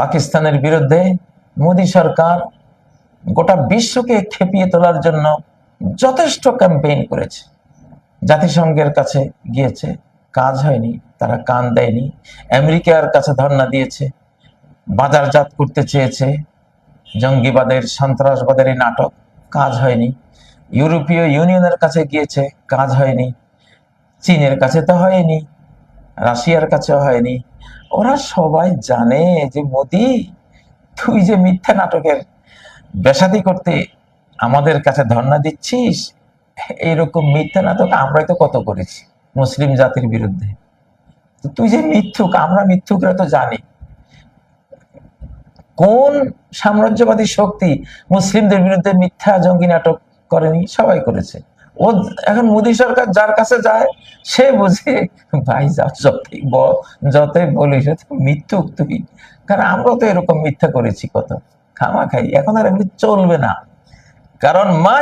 পাকিস্তানের বিরুদ্ধে মোদী সরকার গোটা বিশ্বকে খেপিয়ে তোলার জন্য যথেষ্ট ক্যাম্পেইন করেছে। জাতিসংঘের কাছে গিয়েছে, কাজ হয়নি, তারা কান দেয়নি। আমেরিকার কাছে ধর্ণা দিয়েছে, বাজারজাত করতে চেয়েছে, জঙ্গিবাদের, সন্ত্রাসবাদের নাটক, কাজ হয়নি। ইউরোপীয় ইউনিয়নের কাছে গিয়েছে, কাজ হয়নি। চীনের কাছে তো হয়নি, রাশিয়ার কাছেও হয়নি। ওরা সবাই জানে যে মোদি, তুই যে মিথ্যা নাটকের বেসাদি করতে আমাদের কাছে ধর্ণা দিচ্ছিস, এইরকম মিথ্যা নাটক আমরাই তো কত করেছি মুসলিম জাতির বিরুদ্ধে। তুই যে মিথ্যুক, আমরা মিথ্যুকরা তো জানি। কোন সাম্রাজ্যবাদী শক্তি মুসলিমদের বিরুদ্ধে মিথ্যা জঙ্গি নাটক করেনি? সবাই করেছে। এখন মোদী সরকার যার কাছে যায়, সে বুঝে, ভাই যা যতই বল, যতই বলিস মিথ্যুক তুই কারণ আমরা তো এরকম মিথ্যা করেছি কত। খামা খাই এখন আর এমনি চলবে না। কারণ, মা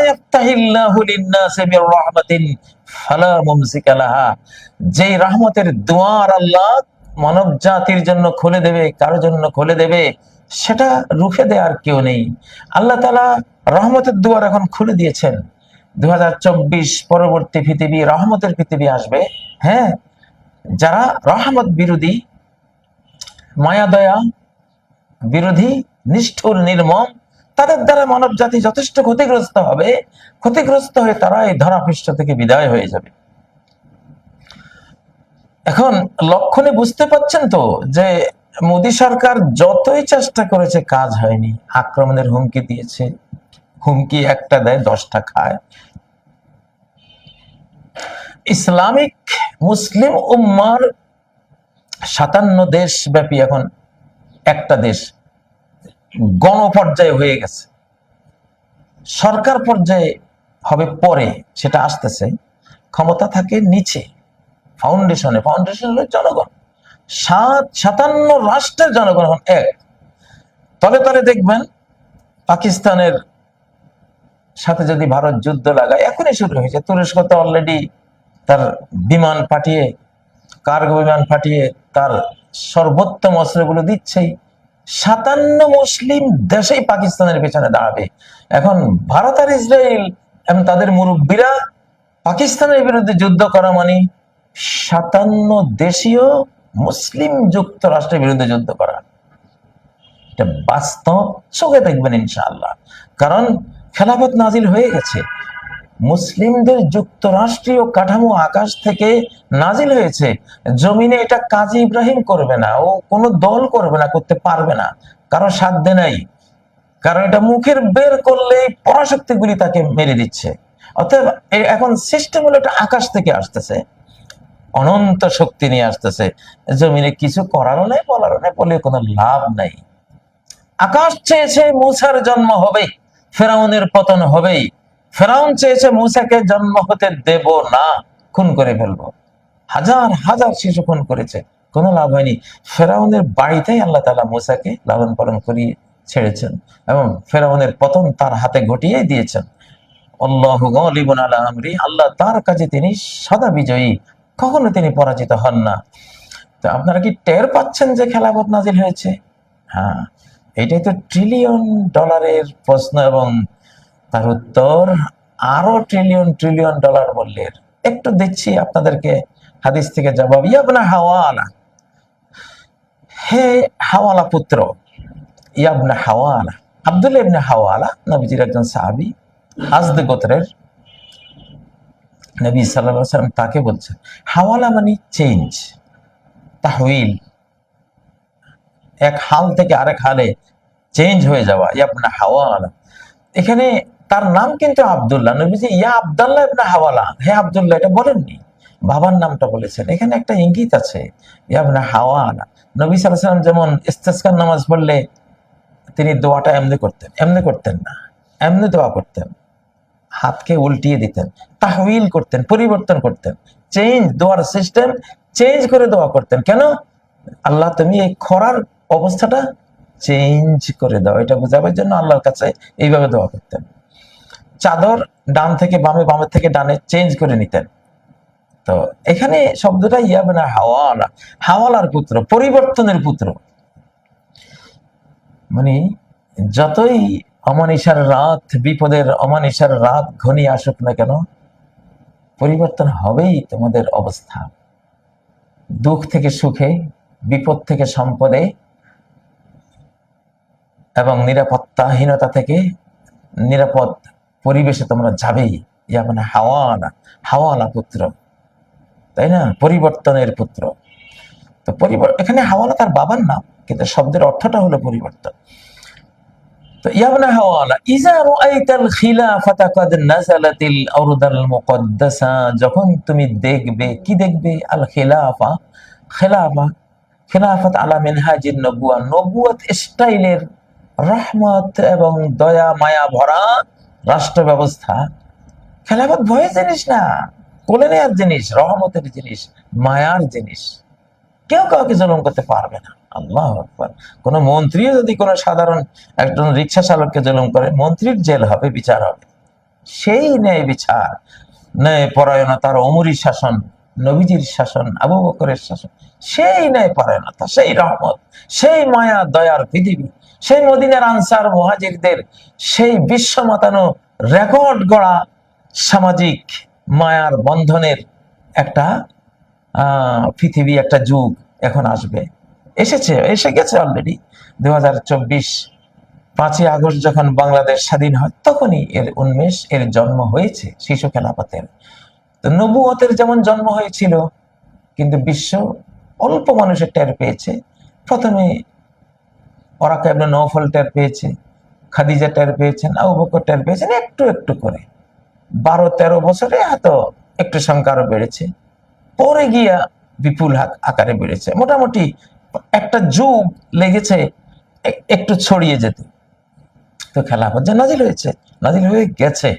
যেই রহমতের দুয়ার আল্লাহ মানব জাতির জন্য খুলে দেবে, কারোর জন্য খুলে দেবে, সেটা রুখে দেওয়ার কেউ নেই। আল্লাহ তাআলা রহমতের দুয়ার এখন খুলে দিয়েছেন। দু হাজার চব্বিশ পরবর্তী পৃথিবী রহমতের পৃথিবী আসবে হ্যাঁ? যারা রহমত বিরোধী মায়া দয়া বিরোধী, নিষ্ঠুর, নির্মম, তাদের দ্বারা মানব জাতি যথেষ্ট ক্ষতিগ্রস্ত হবে। ক্ষতিগ্রস্ত হয়ে তারা এই ধরাপৃষ্ঠ থেকে বিদায় হয়ে যাবে। এখন লক্ষণে বুঝতে পাচ্ছেন তো যে মোদী সরকার যতই চেষ্টা করেছে, কাজ হয়নি। আক্রমণের হুমকি দিয়েছে। হুমকি একটা দেয়, দশটা খায়। ইসলামিক মুসলিম উম্মার সাতান্ন দেশ ব্যাপী এখন একটা দেশ গণপর্যায়ে হয়ে গেছে। সরকার পর্যায়ে হবে পরে সেটা আসতেছে। ক্ষমতা থাকে নিচে ফাউন্ডেশনে ফাউন্ডেশন হলো জনগণ। সাত, সাতান্ন রাষ্ট্রের জনগণ এখন এক। তবে তবে দেখবেন পাকিস্তানের সাথে যদি ভারত যুদ্ধ লাগায়, এখনই শুরু হয়েছে। তুরস্ক তো অলরেডি তার বিমান পাঠিয়ে, কার্গো বিমান পাঠিয়ে তার সর্বোত্তম অস্ত্রগুলো দিচ্ছেই। সাতান্ন মুসলিম দেশেই পাকিস্তানের পেছনে দাঁড়াবে। এখন ভারত আর ইসরায়েল এবং তাদের মুরব্বীরা পাকিস্তানের বিরুদ্ধে যুদ্ধ করা মানে সাতান্ন দেশীয় মুসলিম যুক্তরাষ্ট্রের বিরুদ্ধে যুদ্ধ করা। বাস্তব, চোখে দেখবেন ইনশাআল্লাহ। কারণ খেলাফত নাজিল হয়ে গেছে। মুসলিমদের যুক্তরাষ্ট্রীয় কাঠামো আকাশ থেকে নাজিল হয়েছে। জমিনে এটা কাজী ইব্রাহিম করবে না, ও কোনো দল করবে না, করতে পারবে না, কারও সাধ্যে নাই। কারণ এটা মুখের বের করলেই পরাশক্তিগুলি তাকে মেরে দিচ্ছে। অতএব এখন সিস্টেম হলো এটা আকাশ থেকে আসতেছে, অনন্ত শক্তি নিয়ে আসতেছে। জমিনে কিছু করারও নাই, বলারও নাই, বলে কোনো লাভ নাই। আকাশ চেয়েছে, মুসার জন্ম হবে ফেরাউনের পতন হবেই। ফেরাউন চেয়েছে মুসাকে জন্ম হতে দেব না, খুন করে ফেলব। হাজার হাজার শিশু খুন করেছে, কোনো লাভ হয়নি। ফেরাউনের বাড়িতেই আল্লাহ তালা মুসাকে লালন পালন করিয়ে ছেড়েছেন এবং ফেরাউনের পতন তার হাতে ঘটিয়ে দিয়েছেন। আল্লাহ তার কাছে তিনি সদা বিজয়ী, কখনো তিনি পরাজিত হন না। তো আপনারা কি টের পাচ্ছেন যে খেলাফত নাজিল হয়েছে? হ্যাঁ এটাই তো ট্রিলিয়ন ডলারের প্রশ্ন এবং তার উত্তর, আরও ট্রিলিয়ন ট্রিলিয়ন ডলার মূল্যের। একটু দিচ্ছি আপনাদেরকে হাদিস থেকে জবাব। ইয়াবনা হাওয়ালা। হে হাওয়ালা পুত্র ইয়াবনা হাওয়ালা। আব্দুল্লাহ ইবনে হাওয়ালা, নবীজির একজন সাহাবী আজদ গোত্রের নবী আলাইহি সাল্লাম তাকে বলছেন হাওয়ালা মানে চেঞ্জ তাহউইল এক হাল থেকে আরেক হালে চেঞ্জ হয়ে যাওয়া ইয়াবনা হাওয়ালা। এখানে তার নাম কিন্তু আবদুল্লাহ। নবীজি, ইয়া আব্দুল্লাহ ইবনে হাওয়ালা। হে আবদুল্লাহ, এটা বলেননি? বাবার নামটা বলেছেন। এখানে একটা ইঙ্গিত আছে, ইয়া ইয়াবনা হাওয়ালা। নবী সাল্লাল্লাহু আলাইহি যেমন ইস্তেসকার নামাজ পড়লে তিনি দোয়াটা এমনি করতেন। এমনি করতেন না। এমনি দোয়া করতেন। হাতকে উল্টিয়ে দিতেন তাহবিল করতেন, পরিবর্তন করতেন। চেঞ্জ, দোয়ার সিস্টেম চেঞ্জ করে দোয়া করতেন। কেন? আল্লাহ, তুমি এই খরার অবস্থাটা চেঞ্জ করে দাও। এটা বোঝাবার জন্য আল্লাহর কাছে এইভাবে দোয়া করতেন। চাদর ডান থেকে বামে, বামের থেকে ডানে চেঞ্জ করে নিতেন। তো এখানে শব্দটা ইয়াবে না হাওয়ালা। হাওয়ালার পুত্র, পরিবর্তনের পুত্র। মানে যতই অমানিসার রাত, বিপদের অমানিসার রাত ঘনিয়ে আসুক না কেন, পরিবর্তন হবেই তোমাদের অবস্থা। দুঃখ থেকে সুখে, বিপদ থেকে সম্পদে, এবং নিরাপত্তাহীনতা থেকে নিরাপদ পরিবেশে তোমরা যাবেই। ইয়া মানে হাওয়ানা, হাওয়ালা পুত্র। তাই না? পরিবর্তনের পুত্র। তো পরিবর্তন এখানে হাওয়ালা তার বাবার নাম, কিন্তু শব্দের অর্থটা হলো পরিবর্তন। তো ইয়াবনা হাওয়ালা, ইজা রাআইতাল খিলাফাতা কাদ নাযালাতিল আরদাল মুকদ্দাসা যখন তুমি দেখবে, কি দেখবে? আল খিলাফা। খিলাফা, খিলাফত আলা মিনহাজিন নবুয়া। নবুয়ত স্টাইলের রহমত এবং দয়া, মায়া ভরা রাষ্ট্র ব্যবস্থা খেলাফত ভয়ের জিনিস না। কোলে নেয়ার জিনিস, রহমতের জিনিস, মায়ার জিনিস। কেউ কাউকে জুলুম করতে পারবে না। আল্লাহ আকবার। কোন মন্ত্রীও যদি কোনো সাধারণ একজন রিক্সা চালককে জুলুম করে, মন্ত্রীর জেল হবে, বিচার হবে। সেই ন্যায় বিচার, ন্যায় পরায়ণতার অমরি শাসন, নবীজির শাসন, আবু বকরের শাসন, সেই ন্যায় পরায়ণতা, সেই রহমত, সেই মায়া, দয়ার পৃথিবী সেই মদিনার আনসার মহাজিরদের সেই বিশ্ব মাতানো রেকর্ড গড়া সামাজিক মায়ার বন্ধনের একটা পৃথিবী, একটা যুগ এখন আসবে। এসেছে, এসে গেছে অলরেডি দু হাজার চব্বিশ পাঁচই আগস্ট যখন বাংলাদেশ স্বাধীন হয়, তখনই এর উন্মেষ, এর জন্ম হয়েছে শিশু খেলাপথের। তো নবুয়তের যেমন জন্ম হয়েছিল, কিন্তু বিশ্ব অল্প মানুষের টের পেয়েছে। প্রথমে ওরাকা ইবনে নৌফল টের পেয়েছে, খাদিজা টের পেয়েছেন আবু বকর টের পেয়েছেন একটু একটু করে। বারো, তেরো বছরে হয়তো একটু সংখ্যা আরও বেড়েছে। পরে গিয়া বিপুল হাক- আকারে বেড়েছে। মোটামুটি একটা যুগ লেগেছে একটু ছড়িয়ে যেতে। তো খেলাফত যে নাজিল হয়েছে, নাজিল হয়ে গেছে।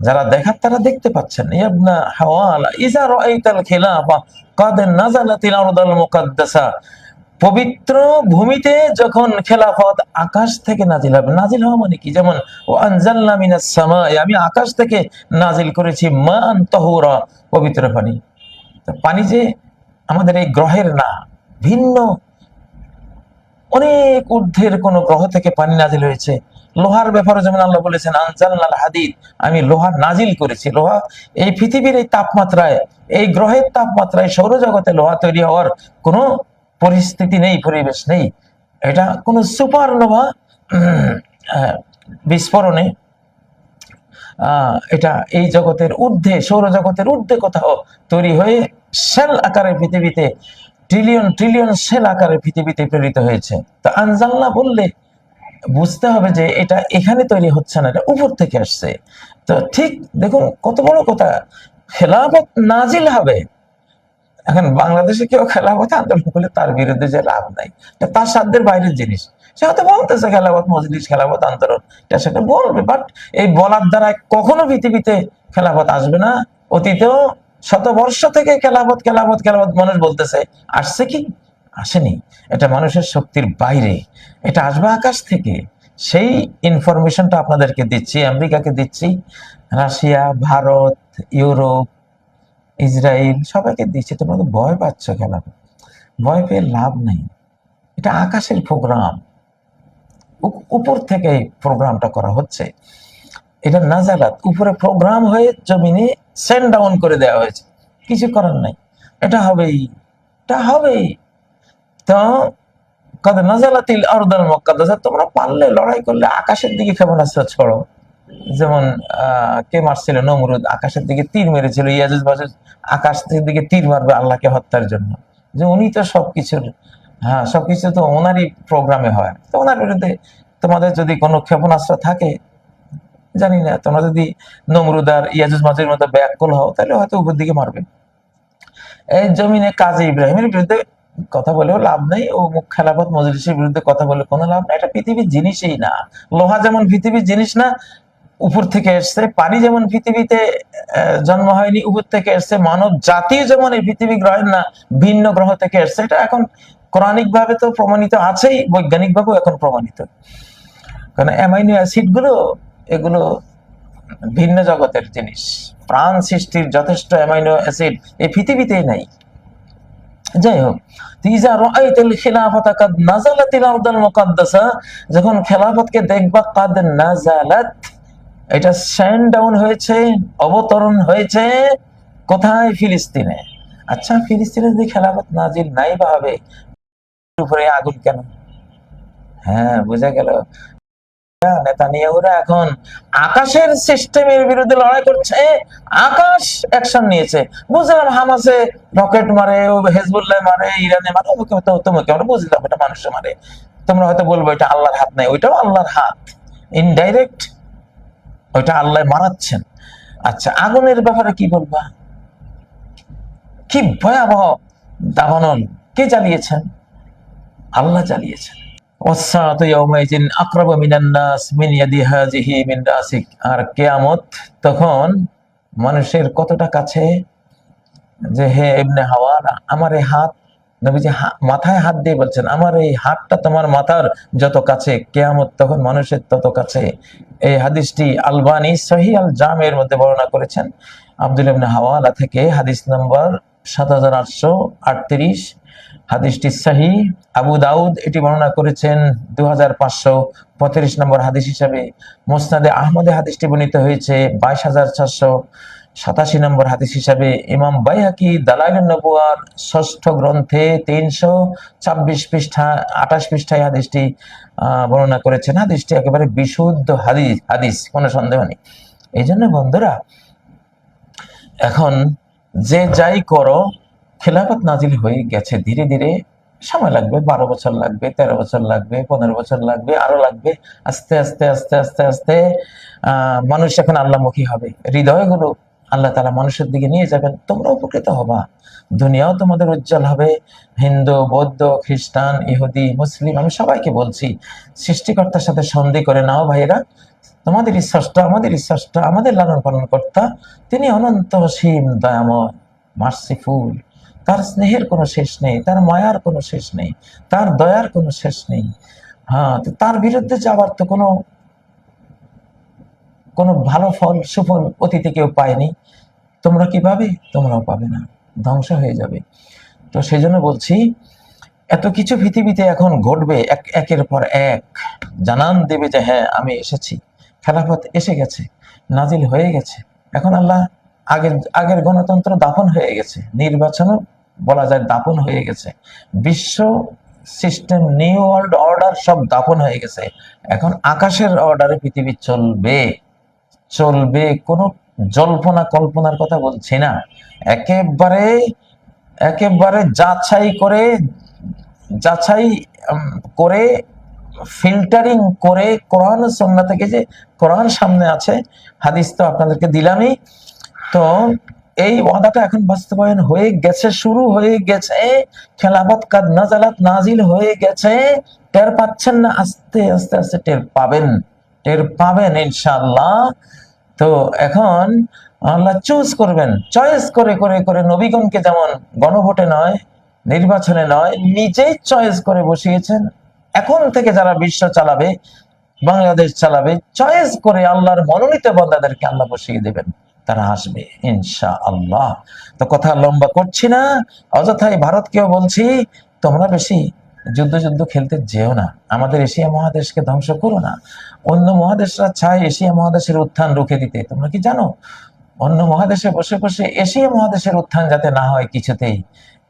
যারা দেখার তারা দেখতে পাচ্ছেন। ইয়াবনা হাওয়ালা, ইজা রাআইতাল খিলাফা, কাদ নাযালাতিল আরদাল মুকাদ্দাসা। পবিত্র ভূমিতে যখন খেলাফত আকাশ থেকে নাজিল হবে, নাজিল হওয়া মানে কি? যেমন ও আনজালনা আমি আকাশ থেকে নাজিল করেছি মান তাহুরা পবিত্র পানি। পানি যে আমাদের এই গ্রহের না, ভিন্ন। অনেক ঊর্ধ্বের কোন গ্রহ থেকে পানি নাজিল হয়েছে। লোহার ব্যাপারে যেমন আল্লাহ বলেছেন, আনজালনাল হাদিদ আমি লোহা নাজিল করেছি। লোহা, এই পৃথিবীর এই তাপমাত্রায়, এই গ্রহের তাপমাত্রায় সৌরজগতে লোহা তৈরি হওয়ার কোনো পরিস্থিতি নেই, পরিবেশ নেই। এটা কোনো সুপার নোভা বিস্ফোরণে এটা এই জগতের ঊর্ধ্বে, সৌরজগতের ঊর্ধ্বে কোথাও তৈরি হয়ে সেল আকারে পৃথিবীতে ট্রিলিয়ন ট্রিলিয়ন সেল আকারে পৃথিবীতে প্রেরিত হয়েছে। তো আনজাল্লা বললে বুঝতে হবে যে এটা এখানে তৈরি হচ্ছে না, এটা উপর থেকে আসছে। তো ঠিক, দেখুন, কত বড় কথা। খেলাফত নাজিল হবে। এখন বাংলাদেশে কেউ খেলাফত আন্দোলন করলে তার বিরুদ্ধে যে লাভ নাই। তার সাধ্যের বাইরের জিনিস। সে হয়তো বলতেছে খেলাফত মজলিস খেলাফত আন্দোলন। এটা সেটা বলবে বাট এই বলার দ্বারা কখনো পৃথিবীতে খেলাফত আসবে না। অতীতেও শত বর্ষ থেকে খেলাফত খেলাফত খেলাফত মানুষ বলতেছে, আসছে কি? আসেনি। এটা মানুষের শক্তির বাইরে। এটা আসবে আকাশ থেকে। সেই ইনফরমেশনটা আপনাদেরকে দিচ্ছি, আমেরিকাকে দিচ্ছি, রাশিয়া, ভারত, ইউরোপ ইসরায়েল, সবাইকে দিচ্ছে, তোমরা তো ভয় পাচ্ছ কেন ভয় পেয়ে লাভ নেই। এটা আকাশের প্রোগ্রাম উপর থেকে প্রোগ্রামটা করা হচ্ছে। এটা নাজারাত, উপরে প্রোগ্রাম হয়ে জমিনে সেন্ড ডাউন করে দেওয়া হয়েছে। কিছু করার নাই। এটা হবেই। এটা হবেই। তো, কদ নাজালাতিল আরদাল মুকাদ্দাসা তোমরা পারলে লড়াই করলে আকাশের দিকে ক্ষেপণাস্ত্র ছড়ো যেমন কে মারছিল? নমরুদ। আকাশের দিকে তীর মেরেছিল। ইয়াজুজ বাজুজ আকাশের দিকে তীর মারবে আল্লাহকে হত্যার জন্য। যে উনি তো সবকিছুর হ্যাঁ সবকিছু তো ওনারই প্রোগ্রামে হয়। তো ওনার বিরুদ্ধে তোমাদের যদি কোনো ক্ষেপণাস্ত্র থাকে, জানি না, তোমরা যদি নমরুদ আর ইয়াজুজ মাজুর মতো ব্যাকল হও, তাহলে হয়তো উপর দিকে মারবে। এই জমিনে কাজী ইব্রাহিমের বিরুদ্ধে কথা বলেও লাভ নেই। ও মুখ খেলাফত মজলিসের বিরুদ্ধে কথা বলে কোনো লাভ নেই। এটা পৃথিবীর জিনিসই না। লোহা যেমন পৃথিবীর জিনিস না উপর থেকে এসছে। পানি যেমন পৃথিবীতে জন্ম হয়নি, উপর থেকে এসছে, মানব জাতি যেমন এই পৃথিবী গ্রহের না, ভিন্ন গ্রহ থেকে এসছে। এটা এখন কোরআনিক ভাবে তো প্রমাণিত আছেই বৈজ্ঞানিক ভাবেও এখন প্রমাণিত। কারণ অ্যামাইনো অ্যাসিডগুলো এগুলো ভিন্ন জগতের জিনিস। প্রাণ সৃষ্টির যথেষ্ট অ্যামাইনো অ্যাসিড এই পৃথিবীতেই নাই। যাই হোক যখন খেলাফতকে দেখবা কাদ নাযালাত এটা স্যান্ড ডাউন হয়েছে, অবতরণ হয়েছে, কোথায়? ফিলিস্তিনে। আচ্ছা ফিলিস্তিনে যদি খেলাফত নাজিল নাই বা হবে উপরে আগুন কেন? হ্যাঁ বোঝা গেল। এখন আকাশের সিস্টেমের বিরুদ্ধে লড়াই করছে। আকাশ অ্যাকশন নিয়েছে। বুঝলাম হামাসে রকেট মারে হেজবুল্লাহ মারে, ইরানে মারে তোমাকে আমরা বুঝলাম, এটা মানুষে মারে। তোমরা হয়তো বলব, এটা আল্লাহর হাত নাই, ওইটাও আল্লাহর হাত। ইনডাইরেক্ট ওইটা আল্লাহ মারাচ্ছেন আচ্ছা আগুনের ব্যাপারে কি বলবা? কি ভয়াবহ দাবানন কে জ্বালিয়েছেন? আল্লাহ জ্বালিয়েছেন। আর কেয়ামত তখন মানুষের কতটা কাছে? যে হে এমনি হাওয়া আমার হাত নবীজি মাথায় হাত দিয়ে বলছেন, আমার এই হাতটা তোমার মাথার যত কাছে, কেয়ামত তখন মানুষের তত কাছে। এই হাদিসটি আলবানি সহি আল জামের মধ্যে বর্ণনা করেছেন। আব্দুল ইবনে হাওয়ালা থেকে হাদিস নম্বর সাত হাজার আটশো আটত্রিশ। হাদিসটি সাহি আবু দাউদ এটি বর্ণনা করেছেন দু হাজার পাঁচশো পঁয়ত্রিশ নম্বর হাদিস হিসাবে। মোসনাদে আহমদে হাদিসটি বর্ণিত হয়েছে বাইশ হাজার চারশো। সাতাশি নম্বর হাদিস হিসাবে ইমাম বাইহাকি দালাইল নবুয়ার ষষ্ঠ গ্রন্থে তিনশো ছাব্বিশ পৃষ্ঠা, আঠাশ পৃষ্ঠায় হাদিসটি বর্ণনা করেছেন। হাদিসটি একেবারে বিশুদ্ধ হাদিস হাদিস, কোনো সন্দেহ নেই। এই জন্য বন্ধুরা, এখন যে যাই করো, খেলাফত নাজিল হয়ে গেছে, ধীরে ধীরে সময় লাগবে, বারো বছর লাগবে, তেরো বছর লাগবে, পনেরো বছর লাগবে, আরও লাগবে, আস্তে আস্তে আস্তে আস্তে আস্তে মানুষ এখন আল্লাহমুখী হবে। হৃদয়গুলো আল্লাহ তালা মানুষের দিকে নিয়ে যাবেন, তোমরা উপকৃত হবা। দুনিয়াও তোমাদের উজ্জ্বল হবে। হিন্দু, বৌদ্ধ, খ্রিস্টান, ইহুদি, মুসলিম, আমি সবাইকে বলছি, সৃষ্টিকর্তার সাথে সন্ধি করে নাও ভাইয়েরা। তোমাদের ঈশ্বরটা আমাদের ঈশ্বরটা আমাদের লালন পালন কর্তা, তিনি অনন্ত সীম দয়াময়, মার্সিফুল। তার স্নেহের কোনো শেষ নেই, তার মায়ার কোনো শেষ নেই, তার দয়ার কোনো শেষ নেই। হ্যাঁ তো তার বিরুদ্ধে যাওয়ার তো কোনো কোনো ভালো ফল, সুফল অতীতে কেউ পায়নি। তোমরা কি পাবে? তোমরাও পাবে না। ধ্বংস হয়ে যাবে। তো সেই জন্য বলছি, এত কিছু পৃথিবীতে এখন ঘটবে এক, একের পর এক। জানান দেবে যে হ্যাঁ আমি এসেছি। খেলাফত এসে গেছে, নাজিল হয়ে গেছে। এখন আল্লাহ আগের আগের গণতন্ত্র দাফন হয়ে গেছে। নির্বাচনও বলা যায় দাপন হয়ে গেছে। বিশ্ব সিস্টেম, নিউ ওয়ার্ল্ড অর্ডার সব দাপন হয়ে গেছে। এখন আকাশের অর্ডারে পৃথিবী চলবে। চলবে, কোনো জল্পনা কল্পনার কথা বলছি না। একেবারে একেবারে যাচাই করে যাচাই করে, ফিল্টারিং করে কোরআন ও সুন্নাহ থেকে যে কোরআন সামনে আছে, হাদিস তো আপনাদেরকে দিলামই। তো এই ওয়াদাটা এখন বাস্তবায়ন হয়ে গেছে, শুরু হয়ে গেছে, খেলাফত কাদ নাজালাত নাজিল হয়ে গেছে। টের পাচ্ছেন না? আস্তে আস্তে আস্তে টের পাবেন। টের পাবেন ইনশাল্লাহ তো এখন আল্লাহ চুজ করবেন চয়েস করে করে করে নবীগণকে যেমন গণভোটে নয়, নির্বাচনে নয়, নিজেই চয়েস করে বসিয়েছেন। এখন থেকে যারা বিশ্ব চালাবে, বাংলাদেশ চালাবে চয়েস করে আল্লাহর মনোনীত বন্দাদেরকে আল্লাহ বসিয়ে দেবেন। তারা আসবে ইনশা আল্লাহ তো কথা লম্বা করছি না, অযথাই ভারতকেও বলছি, তোমরা বেশি যুদ্ধ যুদ্ধ খেলতে যেও না। আমাদের এশিয়া মহাদেশকে ধ্বংস করো না। অন্য মহাদেশরা চায় এশিয়া মহাদেশের উত্থান রুখে দিতে। তোমরা কি জানো? অন্য মহাদেশে বসে বসে এশিয়া মহাদেশের উত্থান যাতে না হয় কিছুতেই।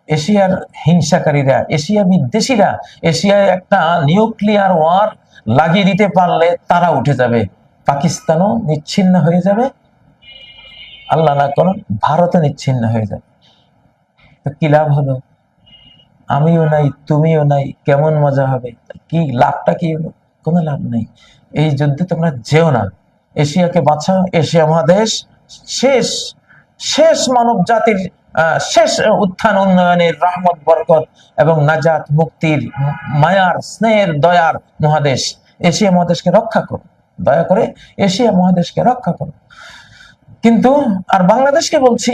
এশিয়ার হিংসাকারীরা, এশিয়া বিদ্বেষীরা, এশিয়ায় একটা নিউক্লিয়ার ওয়ার লাগিয়ে দিতে পারলে তারা উঠে যাবে। পাকিস্তানও নিচ্ছিন্ন হয়ে যাবে। আল্লাহ না করুন, ভারতও নিচ্ছিন্ন হয়ে যাবে। তো কি লাভ হলো? আমিও নাই, তুমিও নাই, কেমন মজা হবে? কি লাভটা কি? কোনো লাভ নেই। এই যুদ্ধে তোমরা যেও না। এশিয়াকে বাঁচাও, এশিয়া মহাদেশ শেষ শেষ মানব জাতির শেষ উত্থান উন্নয়নের রহমত, বরকত এবং নাজাত, মুক্তির মায়ার, স্নেহের, দয়ার মহাদেশ। এশিয়া মহাদেশকে রক্ষা করো। দয়া করে এশিয়া মহাদেশকে রক্ষা করো। কিন্তু, আর বাংলাদেশকে বলছি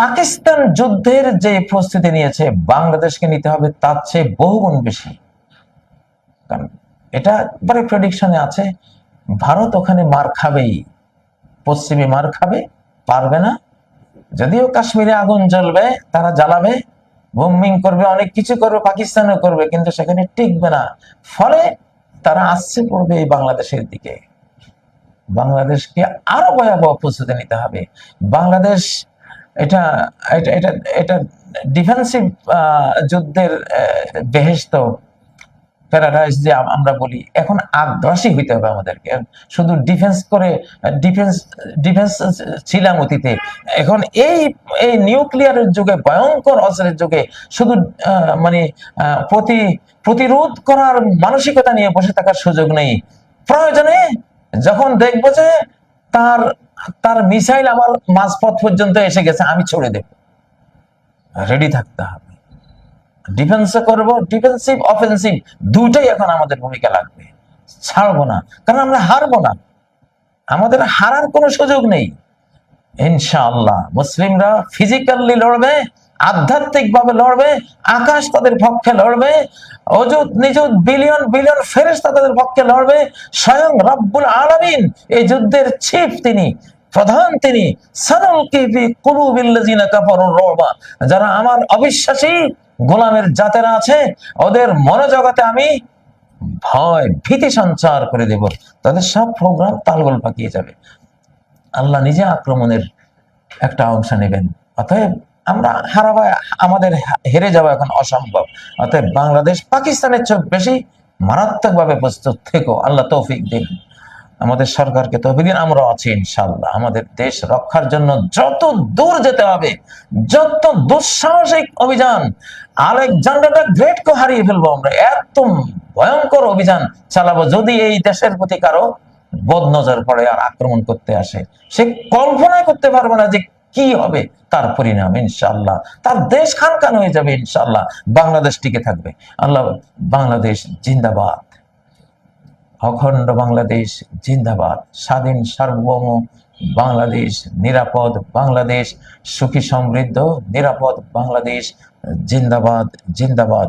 পাকিস্তান যুদ্ধের যে প্রস্তুতি নিয়েছে, বাংলাদেশকে নিতে হবে তার চেয়ে বহুগুণ বেশি। কারণ এটা একবারে প্রেডিকশনে আছে, ভারত ওখানে মার খাবেই, পশ্চিমে মার খাবে, পারবে না। যদিও কাশ্মীরে আগুন জ্বলবে, তারা জ্বালাবে বোমিং করবে, অনেক কিছু করবে, পাকিস্তানও করবে, কিন্তু সেখানে টিকবে না। ফলে তারা আসছে পড়বে এই বাংলাদেশের দিকে। বাংলাদেশকে আরও ভয়াবহ প্রস্তুতি নিতে হবে। বাংলাদেশ এটা এটা এটা ডিফেন্সিভ যুদ্ধের বেহেস্ত প্যারাডাইস যে আমরা বলি, এখন আগ্রাসী হইতে হবে আমাদেরকে। শুধু ডিফেন্স করে ডিফেন্স ডিফেন্স ছিলাম অতীতে। এখন এই এই নিউক্লিয়ারের যুগে, ভয়ঙ্কর অস্ত্রের যুগে শুধু মানে প্রতি, প্রতিরোধ করার মানসিকতা নিয়ে বসে থাকার সুযোগ নেই। প্রয়োজনে যখন দেখব যে তার তার মিসাইল আমার মাঝপথ পর্যন্ত এসে গেছে, আমি ছড়ে দেব। রেডি থাকতে হবে। ডিফেন্স করব ডিফেন্সিভ অফেন্সিভ দুটোই এখন আমাদের ভূমিকা লাগবে। ছাড়বো না, কারণ আমরা হারবো না। আমাদের হারার কোনো সুযোগ নেই। ইনশাআল্লাহ, মুসলিমরা ফিজিক্যালি লড়বে আধ্যাত্মিক ভাবে লড়বে, আকাশ তাদের পক্ষে লড়বে, অযুত নিযুত বিলিয়ন বিলিয়ন ফেরেশতা তাদের পক্ষে লড়বে, স্বয়ং রব্বুল আলমিন এই যুদ্ধের চিফ তিনি, প্রধান তিনি যারা আমার অবিশ্বাসী গোলামের জাতেরা আছে, ওদের মনোজগতে আমি ভয়, ভীতি সঞ্চার করে দেব। তাদের সব প্রোগ্রাম তালগোল পাকিয়ে যাবে। আল্লাহ নিজে আক্রমণের একটা অংশ নেবেন। অতএব আমরা হারাবা, আমাদের হেরে যাওয়া এখন অসম্ভব। অতএব বাংলাদেশ পাকিস্তানের চোখ বেশি মারাত্মকভাবে প্রস্তুত থেকো। আল্লাহ তৌফিক দিন। আমাদের সরকারকে তহবিল দিন। আমরা আছি ইনশাল্লাহ আমাদের দেশ রক্ষার জন্য যত দূর যেতে হবে, যত দুঃসাহসিক অভিযান আলেকজান্ডার গ্রেট কে হারিয়ে ফেলব আমরা। এত ভয়ঙ্কর অভিযান চালাবো। যদি এই দেশের প্রতি কারও বদ নজর পড়ে আর আক্রমণ করতে আসে, সে কল্পনা করতে পারবে না যে কি হবে? তার পরিণাম ইনশাল্লাহ তার দেশ খান খান হয়ে যাবে বাংলাদেশ টিকে থাকবে। আল্লাহ বাংলাদেশ জিন্দাবাদ। অখণ্ড বাংলাদেশ জিন্দাবাদ। স্বাধীন সার্বভৌম বাংলাদেশ, নিরাপদ বাংলাদেশ, সুখী সমৃদ্ধ, নিরাপদ বাংলাদেশ, জিন্দাবাদ জিন্দাবাদ।